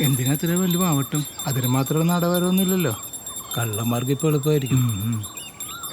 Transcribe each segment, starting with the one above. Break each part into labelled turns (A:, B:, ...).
A: എന്തിനാ ഇത്ര വലിയ മാവട്ടം അതിന് മാത്രം നടവരൊന്നുമില്ലല്ലോ. കള്ളന്മാർക്ക് ഇപ്പോൾ എളുപ്പമായിരിക്കും.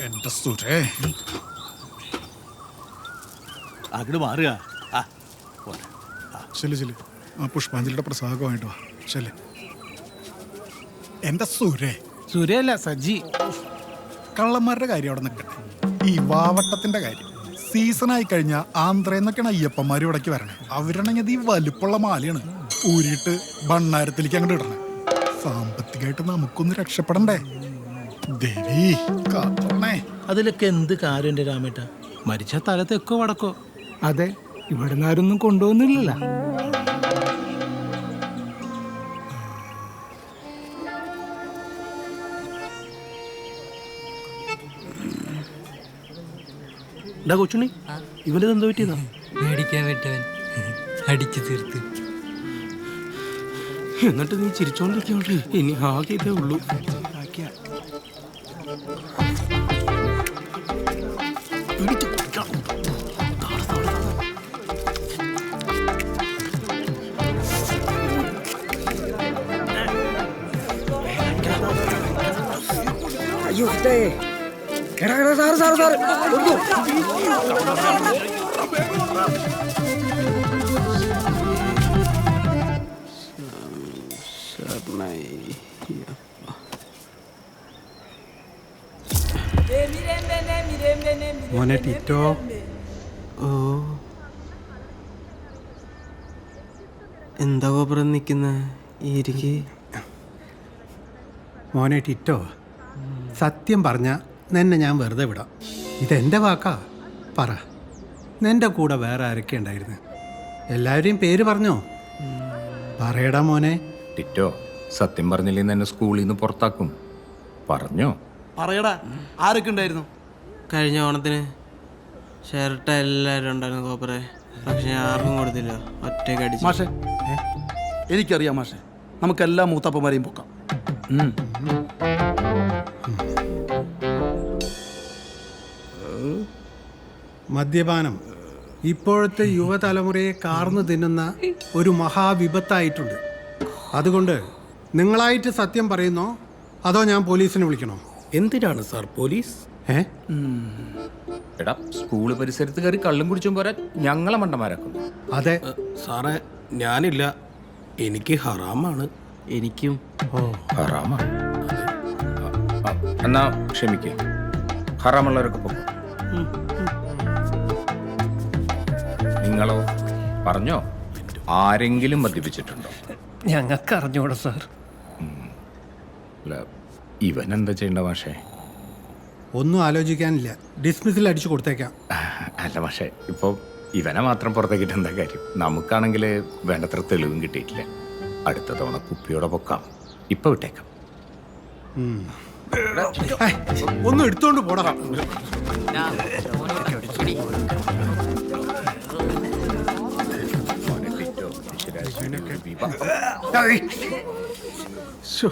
B: എന്റെ സുരേ.
C: അങ്ങോട്ട് മാറുക.
B: ശരി ശരി. ആ പുഷ്പാഞ്ജലിയുടെ പ്രസാദമായിട്ട് വാ. ശരി. എന്റെ സുരേ.
A: സൂര്യല്ല സജി.
B: കള്ളന്മാരുടെ കാര്യം അവിടെ നിൽക്കട്ടെ. ഈ വാവട്ടത്തിന്റെ കാര്യം. സീസൺ ആയി കഴിഞ്ഞാൽ ആന്ധ്രയെന്നൊക്കെയാണ് അയ്യപ്പന്മാർ ഇവിടേക്ക് വരണേ. അവരാണെങ്കിൽ ഈ വലുപ്പുള്ള മാലയാണ്. ഊരിയിട്ട് ഭണ്ണാരത്തിലേക്ക് അങ്ങോട്ട് ഇടണേ സാമ്പത്തികമായിട്ട് നമുക്കൊന്ന് രക്ഷപ്പെടണ്ടേ? ദേവി കാത്തോണേ.
A: അതിലൊക്കെ എന്ത് കാര്യം എന്റെ രാമേട്ട? മരിച്ച തലത്തെക്കോ തെക്കോ വടക്കോ? അതെ ഇവിടെ ആരൊന്നും
C: കൊണ്ടുപോകുന്നില്ല കൊച്ചുണ്ണി ഇവന് എന്താ പറ്റിയതാ?
D: മേടിക്കാൻ വിട്ടവൻ. അടിച്ചു തീർത്ത്.
A: എന്നിട്ട് നീ ചിരിച്ചോണ്ടിരിക്കോണ്ട് ഇനി ആകെ ഇതേ ഉള്ളൂ.
E: അയ്യോ എടാ എടാ സാറ് സാറ് സാറ്. കൊടുക്കൂ.
C: മോനെ ടിറ്റോ
F: എന്താ കോപ്പറം നിൽക്കുന്ന ഇരിക്ക്.
C: മോനെ ടിറ്റോ സത്യം പറഞ്ഞ നിന്നെ ഞാൻ വെറുതെ വിടാം. ഇതെന്റെ വാക്കാ? പറ. നിന്റെ കൂടെ വേറെ ആരൊക്കെ ഉണ്ടായിരുന്നു? എല്ലാവരെയും പേര് പറഞ്ഞോ? പറയടാ മോനെ.
G: ടിറ്റോ. സത്യം പറഞ്ഞില്ലെങ്കിൽ എന്നെ സ്കൂളിൽ നിന്ന് പുറത്താക്കും. പറഞ്ഞോ?
H: പറയടാ ആരൊക്കെ ഉണ്ടായിരുന്നു?
F: കഴിഞ്ഞ ഓണത്തിന് ഷർട്ട് എല്ലാവരും ഉണ്ടായിരുന്നു കോപ്പറെ. പക്ഷെ ആർക്കും കൊടുത്തില്ല. ഒറ്റയ്ക്ക് അടിച്ചു.
H: മാഷെ എനിക്കറിയാം മാഷെ. നമുക്കെല്ലാ മൂത്തപ്പന്മാരെയും പൊക്കാം.
C: മദ്യപാനം. ഇപ്പോഴത്തെ യുവതലമുറയെ കാർന്നു തിന്നുന്ന ഒരു മഹാവിപത്തായിട്ടുണ്ട്. അതുകൊണ്ട് നിങ്ങളായിട്ട് സത്യം പറയുന്നോ? അതോ ഞാൻ പോലീസിനെ വിളിക്കണോ?
A: എന്തിനാണ് സാർ പോലീസ്?
C: ഏ?
G: എടാ സ്കൂൾ പരിസരത്ത് കയറി കള്ളും കുടിച്ചും പോരാ ഞങ്ങളെ മണ്ടന്മാരാക്കും
C: അതെ.
A: സാറേ ഞാനില്ല. എനിക്ക് ഹറാമാണ്.
F: എനിക്കും.
G: ഹറാമാണ് എന്നാ ക്ഷമിക്കേ. ഹറാമുള്ളവരൊക്കെ പോകും നിങ്ങളോ? പറഞ്ഞോ? ആരെങ്കിലും മദ്യപിച്ചിട്ടുണ്ടോ?
A: ഞങ്ങൾക്ക് അറിഞ്ഞൂടാ സാർ.
G: അല്ല ഇവൻ എന്താ ചെയ്യേണ്ട മാഷേ?
C: ഒന്നും ആലോചിക്കാനില്ല. ഡിസ്മിസിൽ അടിച്ചു കൊടുത്തേക്കാം.
G: അല്ല പക്ഷേ ഇപ്പോൾ ഇവനെ മാത്രം പുറത്തേക്കിട്ട് എന്താ കാര്യം? നമുക്കാണെങ്കിൽ വേണ്ടത്ര തെളിവും കിട്ടിയിട്ടില്ല. അടുത്ത തവണ കുപ്പിയോടെ പൊക്കാം. ഇപ്പൊ വിട്ടേക്കാം.
C: ഒന്നും എടുത്തോണ്ട് പോടാ. ശ്ശോ.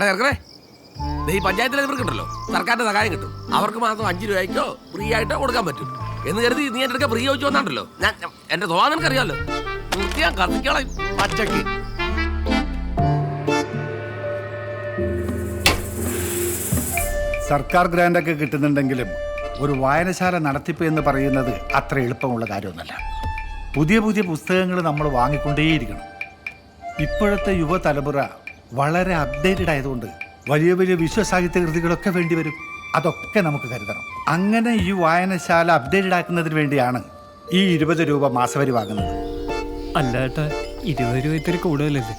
I: എടാ ചെറുക്കണേ ഈ പഞ്ചായത്തിലെ ഇവർക്കുണ്ടല്ലോ സർക്കാരിന്റെ സഹായം കിട്ടും. അവർക്ക് മാത്രം അഞ്ച് രൂപയ്ക്കോ ഫ്രീ ആയിട്ടോ കൊടുക്കാൻ പറ്റും. എന്ന് കരുതി നീ എന്റെ അടുക്ക ഫ്രീ ചോദിച്ചു വന്നാണ്ടല്ലോ. ഞാൻ എന്റെ എന്റെ സ്വഭാവം നിനക്കറിയാമല്ലോ കൃത്യം കത്തിക്കോളെ. പച്ചക്ക്.
J: സർക്കാർ ഗ്രാൻഡൊക്കെ കിട്ടുന്നുണ്ടെങ്കിലും ഒരു വായനശാല നടത്തിപ്പ് എന്ന് പറയുന്നത് അത്ര എളുപ്പമുള്ള കാര്യമൊന്നുമല്ല. പുതിയ പുതിയ പുസ്തകങ്ങൾ നമ്മൾ വാങ്ങിക്കൊണ്ടേയിരിക്കണം. ഇപ്പോഴത്തെ യുവതലമുറ വളരെ അപ്ഡേറ്റഡ് ആയതുകൊണ്ട് വലിയ വലിയ വിശ്വസാഹിത്യ കൃതികളൊക്കെ വേണ്ടി വരും. അതൊക്കെ നമുക്ക് കരുതണം. അങ്ങനെ ഈ വായനശാല അപ്ഡേറ്റഡ് ആക്കുന്നതിന് വേണ്ടിയാണ് ഈ ഇരുപത് രൂപ മാസവരി വാങ്ങുന്നത്.
D: അല്ലാട്ട ഇരുപത് രൂപ ഇത്തിരി കൂടുതലല്ലേ?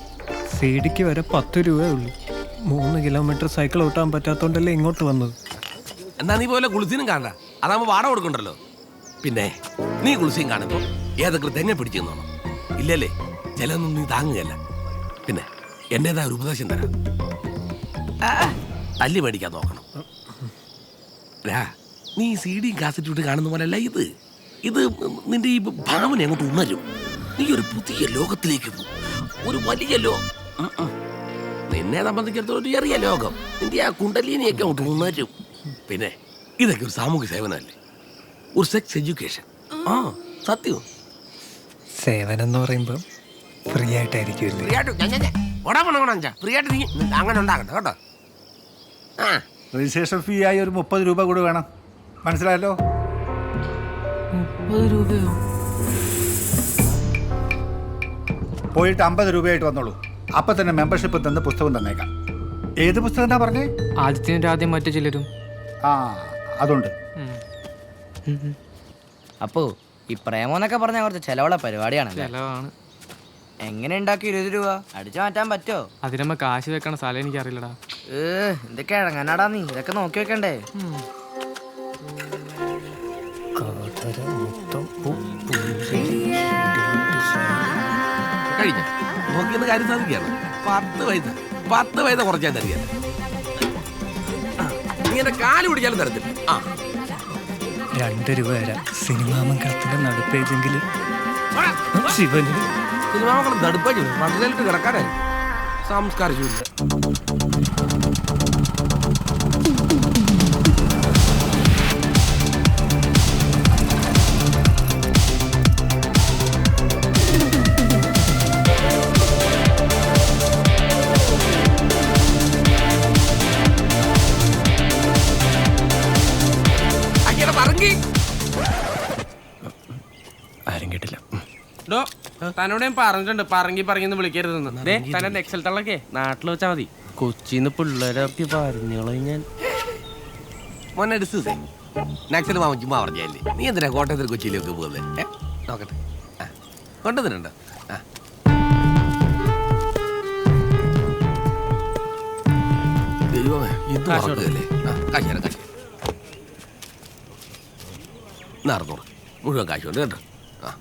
D: സീഡിക്ക് വരെ പത്ത് രൂപയേ ഉള്ളൂ. മൂന്ന് കിലോമീറ്റർ സൈക്കിൾ ഓട്ടാൻ പറ്റാത്തോണ്ടല്ലേ ഇങ്ങോട്ട് വന്നത്?
I: എന്നാ നീ പോലെ കുളിസിനും കാണണ്ട. അതാകുമ്പോ വാടക കൊടുക്കണ്ടല്ലോ. പിന്നെ നീ കുളിസിയും കാണുമ്പോൾ ഏതൊക്കെ തെങ്ങ പിടിച്ചു നോണം ഇല്ലല്ലേ? ചിലതൊന്നും നീ താങ്ങുകയല്ല. പിന്നെ എന്നേതായ ഒരു ഉപദേശം തരാം. ആ, തല്ലി മേടിക്കാൻ നോക്കണം. രാ, നീ സി ഡി കാസറ്റ് ഇട്ട് കാണുന്ന പോലെയല്ല ഇത്. ഇത് നിന്റെ ഈ ഭാവന അങ്ങോട്ട് ഉണരും. നീ ഒരു പുതിയ ലോകത്തിലേക്ക്. ഒരു വലിയ ലോ ഉം, ഉം. നിന്നെ സംബന്ധിച്ചിടത്തോളം ഒരു ചെറിയ ലോകം. നിന്റെ ആ കുണ്ടലിനെയൊക്കെ അങ്ങോട്ട് ഉണരും. പിന്നെ ഇതൊക്കെ ഒരു സാമൂഹ്യ സേവനമല്ലേ? ഒരു സെക്സ് എഡ്യൂക്കേഷൻ ആ സത്യം
D: സേവനം എന്ന് പറയുമ്പോൾ ഫ്രീ ആയിട്ടായിരിക്കും
I: ഫ്രീ ആയിട്ട് നീ അങ്ങനെ ഉണ്ടാകണ്ട കേട്ടോ. ആ.
J: രജിസ്ട്രേഷൻ ഫീ ആയി ഒരു മുപ്പത് രൂപ കൂടി വേണം. മനസ്സിലായല്ലോ? പോയിട്ട് അമ്പത് രൂപയായിട്ട് വന്നോളൂ. അപ്പൊ തന്നെ മെമ്പർഷിപ്പ് തന്ന് പുസ്തകം തന്നേക്കാം. ഏത് പുസ്തകം എന്നാ പറഞ്ഞേ?
E: ആദ്യത്തിന് ആദ്യം മറ്റു ചിലരും.
J: ആ അതുണ്ട്.
E: അപ്പോ ഈ പ്രേമോന്നൊക്കെ പറഞ്ഞ കുറച്ച് ചെലവുള്ള പരിപാടിയാണ് ചെലവാണ്. എങ്ങനെ ഉണ്ടാക്കി ഇരുപത് രൂപ? അടിച്ചു മാറ്റാൻ പറ്റോ?
K: അതിനമ്മ കാശ് വെക്കണ സ്ഥലം എനിക്കറിയില്ലടാ.
E: ഏ എന്തൊക്കെ ഇടങ്ങാനാടാ നീ? ഇതൊക്കെ നോക്കി വെക്കണ്ടേ?
I: കഴിഞ്ഞ? നോക്കിയെന്ന് കാര്യം സാധിക്കുകയാണ്. പത്ത് പൈസ പത്ത് പൈസ കുറച്ചാൽ തരികയാണ് ഇങ്ങനെ കാൽ പിടിച്ചാലും തരത്തില്ല. ആ.
D: രണ്ട് രൂപ വരാം സിനിമാ മംഗളത്തിന്റെ നടുപ്പേജെങ്കിലും ശിവന്.
I: സിനിമാക്കൾ നടുപ്പഞ്ഞു പണ്ടിലിട്ട് കിടക്കാനായി. സംസ്കാര
F: തന്നോട് ഞാൻ പറഞ്ഞിട്ടുണ്ട് പറങ്ങി പറങ്ങിന്ന് വിളിക്കരുതെന്ന്. ദേ തന്നെ നെക്സൽ തള്ളൊക്കെ നാട്ടിൽ വെച്ചാ മതി. കൊച്ചിന്ന് പിള്ളേരൊക്കെ പറഞ്ഞോളൂ ഞാൻ.
I: മോനെ നാക്സൽ മാമൻ ചുമ്മാ പറഞ്ഞല്ലേ നീ എന്തിനാ കോട്ടയത്തിൽ കൊച്ചിയിലേക്ക് പോകുന്നത് നോക്കട്ടെ. ആ കൊണ്ടുവന്നിട്ടുണ്ടോ. ആ. ദൈവമേ ഇത് മറക്കുകയല്ലേ ആ കാശ് തരാം കാശ് എന്നാ അറുന്നൂറ് മുഴുവൻ കാശുണ്ട് കേട്ടോ ആ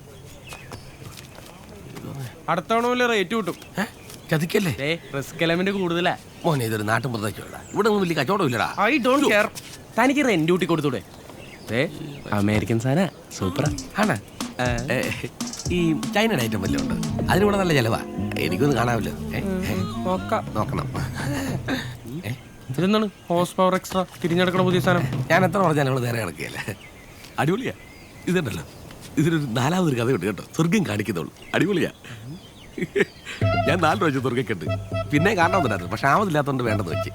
F: അടുത്ത തവണ റേറ്റ് കിട്ടും.
I: ചതിക്കല്ലേ?
F: ഏ റിസ്ക് എലമെന്റ് കൂടുതലാ.
I: മോനെ ഇതൊരു നാട്ടും പ്രദേശമല്ല ഇവിടെ ഒന്നും വലിയ കച്ചവടം ഇല്ലടാ.
F: ഐ ഡോണ്ട് കെയർ തനിക്ക് റെന്റ് ഡ്യൂട്ടി കൊടുത്തൂടെ. ഏ അമേരിക്കൻ സാധന സൂപ്പറാ
I: ആണ്? ഈ ചൈനയുടെ ഐറ്റം വല്ലതും ഉണ്ട്? അതിനിവിടെ നല്ല ചെലവാ. എനിക്കൊന്നും കാണാമല്ലോ. നോക്കണം.
F: ഇതെന്താണ്? ഹോസ് പവർ എക്സ്ട്രാ തിരിഞ്ഞെടുക്കണ പുതിയ സാധനം.
I: ഞാൻ എത്ര പറഞ്ഞാലും നമ്മൾ നേരെ കിടക്കുകയല്ലേ? അടിപൊളിയാ. ഇതുണ്ടല്ലോ. ഇതിനൊരു നാലാമതൊരു കഥയുണ്ട് കേട്ടോ. സ്വർഗം കാണിക്കുന്നുള്ളൂ. അടിപൊളിയാ. ഞാൻ നാല് പ്രാവശ്യം സ്വർഗം കണ്ട് പിന്നെ കാണണമെന്നുണ്ടായിരുന്നു പക്ഷെ ആമതില്ലാത്തതുകൊണ്ട് വേണ്ടെന്ന് വെച്ച്.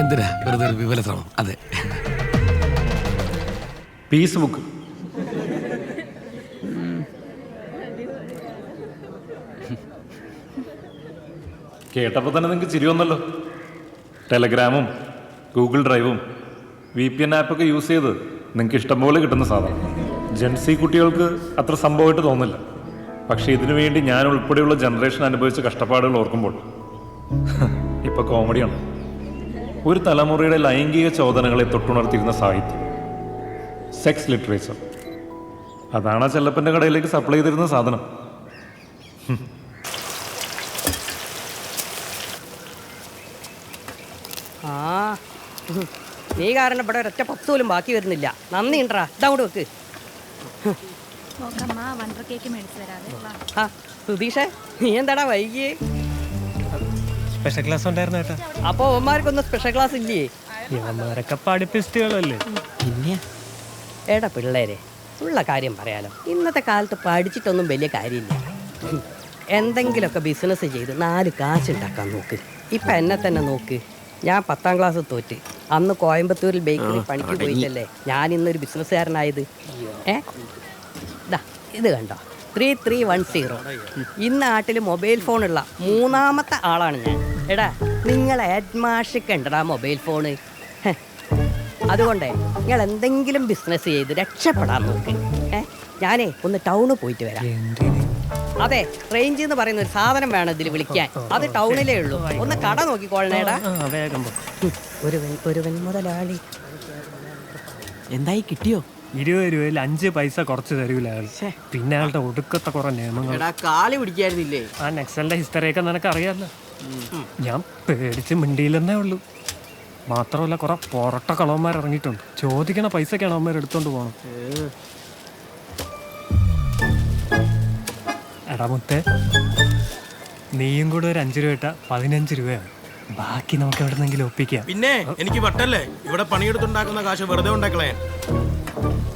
I: എന്തിനാ? വെറുതെ ഒരു വിവല ശ്രമം. അതെ.
L: പീസ് ബുക്ക് കേട്ടപ്പോൾ തന്നെ നിങ്ങൾക്ക് ചിരി വന്നല്ലോ. ടെലഗ്രാമും ഗൂഗിൾ ഡ്രൈവും വി പി എൻ ആപ്പൊക്കെ യൂസ് ചെയ്ത് നിങ്ങൾക്ക് ഇഷ്ടംപോലെ കിട്ടുന്ന സാധനം. ജെൻസി കുട്ടികൾക്ക് അത്ര സംഭവമായിട്ട് തോന്നില്ല. പക്ഷേ ഇതിനു വേണ്ടി ഞാൻ ഉൾപ്പെടെയുള്ള ജനറേഷൻ അനുഭവിച്ച കഷ്ടപ്പാടുകൾ ഓർക്കുമ്പോൾ ഇപ്പൊ കോമഡിയാണ്. ഒരു തലമുറയുടെ ലൈംഗിക ചോദനകളെ തൊട്ടുണർത്തിയിരുന്ന സാഹിത്യം. സെക്സ് ലിറ്ററേച്ചർ അതാണ് ആ ചെല്ലപ്പന്റെ കടയിലേക്ക് സപ്ലൈ ചെയ്തിരുന്ന സാധനം.
E: ആ. നീ കാരണം ഒരൊറ്റ പത്ത് പോലും ബാക്കി വരുന്നില്ല. നന്ദി ഉണ്ടറാ ഇതങ്ങോട്ട് വെക്ക്
M: കേക്ക് മേടിച്ചു തരാതെ വാ.
E: ആ സുധീഷേ നീ എന്താടാ വൈകിയേ?
D: സ്പെഷ്യൽ ക്ലാസ് ഉണ്ടായിരുന്നു ഏട്ടാ.
E: അപ്പൊ അവന്മാർക്കൊന്നും സ്പെഷ്യൽ ക്ലാസ് ഇല്ലേ?
D: ഇവന്മാരൊക്കെ പഠിപ്പിസ്റ്റുകളല്ലേ.
E: പിന്നെ? എടാ പിള്ളേരെ ഉള്ള കാര്യം പറയാലോ. ഇന്നത്തെ കാലത്ത് പഠിച്ചിട്ടൊന്നും വലിയ കാര്യമില്ല. എന്തെങ്കിലുമൊക്കെ ബിസിനസ് ചെയ്ത് നാല് കാശുണ്ടാക്കാൻ നോക്ക്. ഇപ്പം എന്നെ തന്നെ നോക്ക്. ഞാൻ പത്താം ക്ലാസ് തോറ്റ്. അന്ന് കോയമ്പത്തൂരിൽ ബേക്കറി പണിക്ക് പോയിട്ടല്ലേ? ഞാൻ ഇന്നൊരു ബിസിനസ്സുകാരനായത്. ഏ? ദാ ഇത് കണ്ടോ? ത്രീ ത്രീ വൺ സീറോ ഇന്ന് നാട്ടിൽ മൊബൈൽ ഫോണുള്ള മൂന്നാമത്തെ ആളാണ് ഞാൻ. എടാ നിങ്ങൾ ഹെഡ്മാഷിക്ക് ഉണ്ടടാ മൊബൈൽ ഫോണ്. അതുകൊണ്ടേ നിങ്ങൾ എന്തെങ്കിലും ബിസിനസ് ചെയ്ത് രക്ഷപ്പെടാൻ നോക്ക്. ഏ? ഞാനേ ഒന്ന് ടൗണിൽ പോയിട്ട് വരാം. അതെ റേഞ്ച് എന്ന് പറയുന്ന ഒരു സാധനം വേണം ഇതിൽ വിളിക്കാൻ. അത് ടൗണിലേ ഉള്ളൂ. ഒന്ന് കട നോക്കിക്കോളണേടാ
D: വേഗം പോ.
E: ഒരുവൻ ഒരുവൻ മുതലാളി. എന്തായി കിട്ടിയോ?
D: ഇരുപത് രൂപയിൽ അഞ്ച് പൈസ കുറച്ച് തരൂല പിന്നെ അയാളുടെ ഒടുക്കത്തെ കുറെ നിയമങ്ങൾ.
E: കാലി പിടിക്കായിരുന്നില്ലേ?
D: ആ നെക്സലിന്റെ ഹിസ്റ്ററിയൊക്കെ നിനക്ക് അറിയാമല്ലോ. ഞാൻ പേടിച്ച് മിണ്ടിയില്ലെന്നേ ഉള്ളൂ. മാത്രമല്ല കുറെ പൊറട്ട കളവന്മാർ ഇറങ്ങിയിട്ടുണ്ട്. ചോദിക്കണ പൈസക്കാണ് അവന്മാർ എടുത്തോണ്ട് പോകണം എടാ മുത്തേ നീയും കൂടെ ഒരു അഞ്ച് രൂപ ഇട്ട പതിനഞ്ച് രൂപയാണ്. ബാക്കി നമുക്ക് എവിടെന്നെങ്കിലും ഒപ്പിക്കാം.
F: പിന്നെ എനിക്ക് വട്ടല്ലേ? ഇവിടെ പണിയെടുത്തുണ്ടാക്കുന്ന കാശ് വെറുതെ ഉണ്ടാക്കളേ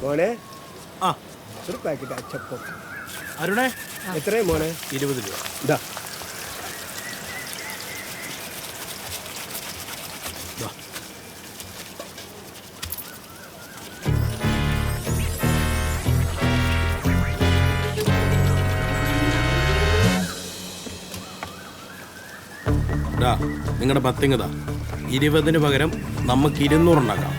N: മോനെ
F: ആ.
N: ഒരു പാക്കറ്റ് അച്ചപ്പം.
F: അരുണേ
N: എത്രയും മോനെ?
F: ഇരുപത് രൂപ.
N: ഇതാ
F: നിങ്ങളുടെ പത്തിങ്ങതാ. ഇരുപതിന് പകരം നമുക്ക് ഇരുന്നൂറുണ്ടാക്കാം.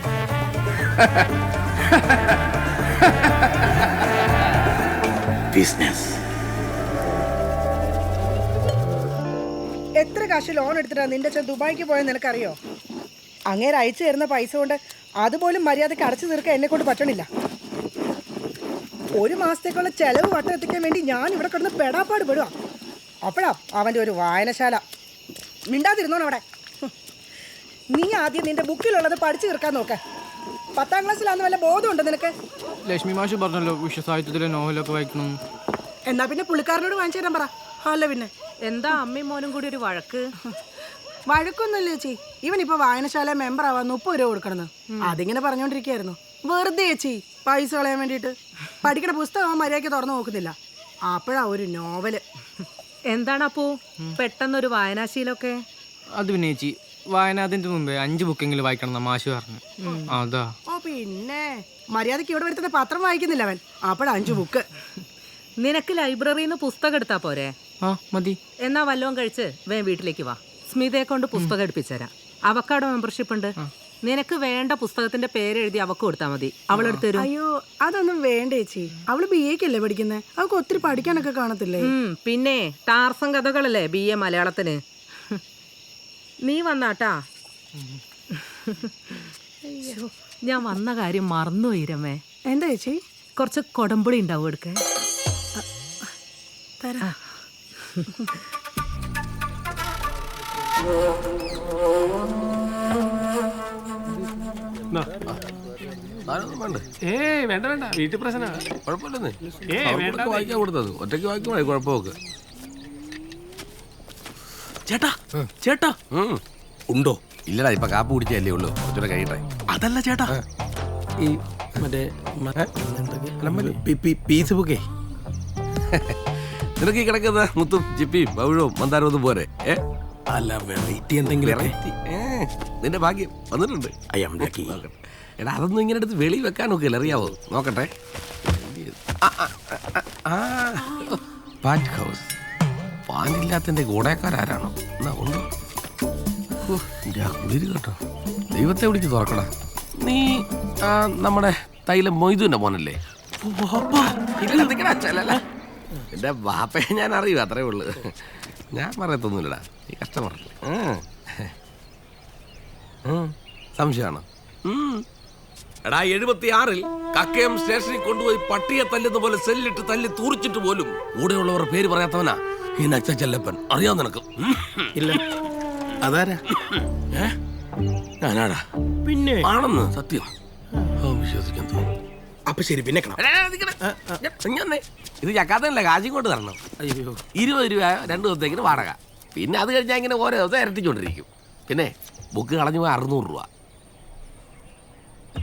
F: ബിസിനസ്
O: എത്ര കാശ് ലോൺ എടുത്തിട്ടാ നിന്റെ അച്ഛൻ ദുബായിക്ക് പോയെന്ന് നിനക്കറിയോ? അങ്ങേര് അയച്ചു തരുന്ന പൈസ കൊണ്ട് അതുപോലും മര്യാദയ്ക്ക് അടച്ചു തീർക്കാൻ എന്നെ കൊണ്ട് പറ്റണില്ല. ഒരു മാസത്തേക്കുള്ള ചെലവ് വട്ടം എത്തിക്കാൻ വേണ്ടി ഞാൻ ഇവിടെ കിടന്ന് പെടാപ്പാട് പെടുക അപ്പോഴാ അവന്റെ ഒരു വായനശാല. മിണ്ടാതിരുന്നോണം അവിടെ. നീ ആദ്യം നിന്റെ ബുക്കിലുള്ളത് പഠിച്ചു തീർക്കാൻ നോക്ക. പത്താം ക്ലാസ്സിലാന്ന് വല്ല ബോധമുണ്ടോ നിനക്ക്?
K: ലക്ഷ്മി മാഷ് പറഞ്ഞല്ലോ വിശ്വസാഹിത്യത്തിലെ നോവലൊക്കെ വായിക്കണം.
O: എന്നാ പിന്നെ പുള്ളിക്കാരനോട് വാങ്ങിച്ചു തരാൻ പറ. അല്ല പിന്നെ.
P: എന്താ അമ്മയും മോനും കൂടി ഒരു വഴക്ക്?
O: വഴക്കൊന്നുമില്ല ചേച്ചി. ഇവൻ ഇപ്പൊ വായനശാല മെമ്പർ ആവാൻ മുപ്പത് രൂപ കൊടുക്കണമെന്ന്. അതിങ്ങനെ പറഞ്ഞോണ്ടിരിക്കായിരുന്നു വെറുതെ ചേച്ചി പൈസ കളയാൻ വേണ്ടിയിട്ട്. പഠിക്കണ പുസ്തകം അവൻ മര്യാദയ്ക്ക് തുറന്നു നോക്കുന്നില്ല. അപ്പോഴാ ഒരു നോവൽ.
P: എന്താണ് അപ്പോ പെട്ടെന്നൊരു വായനാശീലൊക്കെ
K: അത് പിന്നെ ചേച്ചി വായനാതിന്റെ മുമ്പേ അഞ്ച് ബുക്കെങ്കിലും വായിക്കണം മാഷി മാഷ് പറഞ്ഞു. അതാ.
O: ഓ പിന്നെ. മര്യാദയ്ക്ക് ഇവിടെ വരുത്തുന്ന പത്രം വായിക്കുന്നില്ല അവൻ അപ്പോഴാ അഞ്ചു ബുക്ക്.
P: നിനക്ക് ലൈബ്രറിയിൽ നിന്ന് പുസ്തകം എടുത്താ പോരെ?
K: ആ മതി.
P: എന്നാ വല്ലവും കഴിച്ച് വേ വീട്ടിലേക്ക് വാ. സ്മിതയെ കൊണ്ട് പുസ്തകം എടുപ്പിച്ചു തരാം അവക്കാടോ മെമ്പർഷിപ്പ് ഉണ്ട്. നിനക്ക് വേണ്ട പുസ്തകത്തിന്റെ പേര് എഴുതി അവക്ക് കൊടുത്താൽ മതി. അവളെടുത്ത് തരും.
O: അയ്യോ അതൊന്നും വേണ്ട ചേച്ചി. അവൾ ബി എക്കല്ലേ പഠിക്കുന്നത് അവൾക്ക് ഒത്തിരി പഠിക്കാനൊക്കെ കാണത്തില്ലേ?
P: ഉം, പിന്നെ ടാർസം കഥകളല്ലേ ബി എ മലയാളത്തിന്? നീ വന്നാട്ടാ. ഞാൻ വന്ന കാര്യം മറന്നു ഇരമേ
O: എന്താ ചേച്ചി?
P: കുറച്ച് കൊടമ്പുളി ഉണ്ടാവും എടുക്കേ?
O: തരാ.
I: വേണ്ട
D: വേണ്ട വേണ്ട. വീട്ടിൽ പ്രശ്ന
I: കുഴപ്പമില്ലെന്നേ.
D: ഏയ്,
I: അവർക്കൊക്കെ വായിക്കാൻ കൊടുത്തത്. ഒറ്റയ്ക്ക് വായിക്കുമ്പോഴേ കുഴപ്പമൊക്കെ.
F: ചേട്ടാ ചേട്ടാ. ഉണ്ടോ?
I: ഇല്ലടാ ഇപ്പൊ കാപ്പ് കുടിച്ചല്ലേ ഉള്ളൂ. ഒറ്റ കഴിയട്ടെ.
F: അതല്ല ചേട്ടാ. ഈ മറ്റേ പീസ് ബുക്കേ?
I: നിനക്ക് ഈ കിടക്കുന്ന മുത്തും ചിപ്പിയും പവിഴവും മന്ദാരവും പോരെ? ഏ?
F: അല്ല വെറൈറ്റി എന്തെങ്കിലും
I: നിന്റെ ഭാഗ്യം വന്നിട്ടുണ്ട്.
F: ഐ ആം ലക്കി
I: എടാ അതൊന്നും ഇങ്ങനെ എടുത്ത് വെളി വെക്കാനൊക്കെ നോക്കില്ല അറിയാവോ? നോക്കട്ടെ. പാറ്റ് ഹൗസ് പാനില്ലാത്തതിന്റെ ഗുണക്കാരാരാണോ എന്നാ ഉണ്ടോ? കുളിര് കേട്ടോ. ദൈവത്തെ വിളിച്ച് തുറക്കടാ. നീ ആ, നമ്മുടെ തൈലം മൊയ്തുവിന്റെ മോനല്ലേ. എന്റെ ബാപ്പയെ ഞാൻ അറിയൂ അത്രേ ഉള്ളു. ഞാൻ പറയത്തൊന്നുമില്ലടാ. നീ കഷ്ടമർ സംശയമാണോ? എടാ എഴുപത്തി ആറിൽ കക്കയം സ്റ്റേഷനിൽ കൊണ്ടുപോയി പട്ടിയെ തല്ലുന്ന പോലെ സെല്ലിട്ട് തല്ലി തൂറിച്ചിട്ട് പോലും കൂടെയുള്ളവർ പേര് പറയാത്തവനാ. ഈ നച്ച ചെല്ലപ്പൻ അറിയാം നിനക്ക്.
F: ഇല്ല. അതാരാ?
I: ഞാനാടാ.
F: പിന്നെ?
I: ആണെന്ന് സത്യം. വിശ്വസിക്കാൻ തോന്നുന്നു.
F: അപ്പൊ ശരി പിന്നെ
I: ഇത് ചക്കാത്തല്ല കാശും കൊണ്ട് തരണം.
F: അയ്യോ.
I: ഇരുപത് രൂപ രണ്ട് ദിവസത്തേക്കിന് വാടക. പിന്നെ അത് കഴിഞ്ഞാൽ ഇങ്ങനെ ഓരോ ദിവസം ഇരട്ടിച്ചുകൊണ്ടിരിക്കും പിന്നെ ബുക്ക് കളഞ്ഞു പോയി അറുന്നൂറ് രൂപ.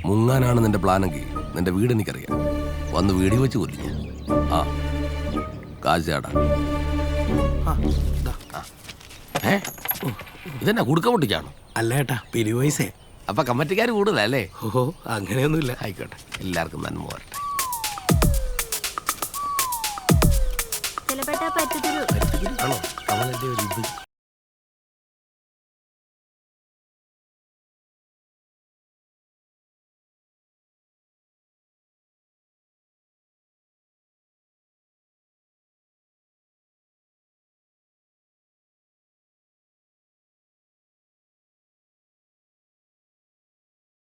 I: മുങ്ങാനാണ് നിന്റെ പ്ലാനെങ്കിൽ നിന്റെ വീട് എനിക്കറിയാം. വന്ന് വീടി വെച്ച് കൊല്ലിഞ്ഞ ആ
F: കാശാടാ.
I: ഏ? ഇതെന്നാ കുടുക്ക പൊട്ടിക്കാണോ
F: അല്ല ഏട്ടാ പിരിവ് പൈസേ
I: അപ്പൊ കമ്മറ്റിക്കാർ കൂടുതലല്ലേ?
F: ഓഹോ അങ്ങനെയൊന്നുമില്ല.
I: ആയിക്കോട്ടെ എല്ലാവർക്കും നന്മ വരട്ടെ.
M: പറ്റത്തുള്ളൂ
I: ആണോ? അവനെന്റെ ഒരു